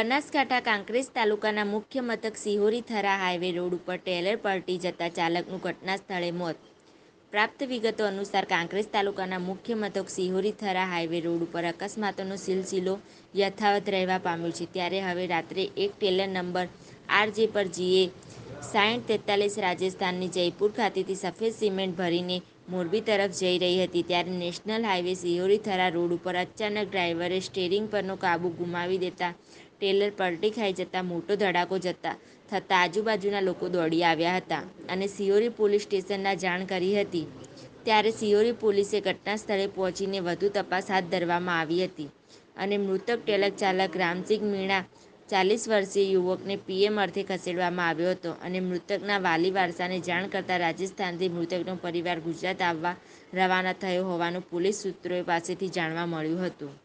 બનાસકાંઠા કાંકરેજ તાલુકાના મુખ્ય મથક સિહોરી થરા હાઈવે રોડ ઉપર ટ્રેલર પલટી જતા ચાલકનું ઘટના સ્થળે મોત. પ્રાપ્ત વિગતો અનુસાર કાંકરેજ તાલુકાના મુખ્ય મથક સિહોરી થરા હાઈવે રોડ ઉપર અકસ્માતોનો સિલસિલો યથાવત રહેવા પામ્યો છે. ત્યારે હવે રાત્રે એક ટ્રેલર નંબર આરજે પર જીએ સાઠ તેતાલીસ રાજસ્થાનની જયપુર ખાતેથી સફેદ સિમેન્ટ ભરીને મોરબી તરફ જઈ રહી હતી. ત્યારે national highway Sihori Thara road ઉપર અચાનક ડ્રાઈવરે સ્ટેરિંગ પરનો કાબૂ ગુમાવી દેતા ટ્રેલર પલટી ખાઈ જતા, મોટો ધડાકો જતા, થતા આજુબાજુના લોકો દોડી આવ્યા હતા અને સિયોરી પોલીસ સ્ટેશનના જાણ કરી હતી. ત્યારે સિયોરી પોલીસે ઘટના સ્થળે પહોંચીને વધુ તપાસ હાથ ધરવામાં આવી હતી અને મૃતક ટેલર ચાલક રામસિંગ મીણા, ચાલીસ વર્ષીય યુવકને પીએમ અર્થે ખસેડવામાં આવ્યો હતો અને મૃતકના વાલી વારસાને જાણ કરતા રાજસ્થાનથી મૃતકનો પરિવાર ગુજરાત આવવા રવાના થયો હોવાનું પોલીસ સૂત્રો પાસેથી જાણવા મળ્યું હતું.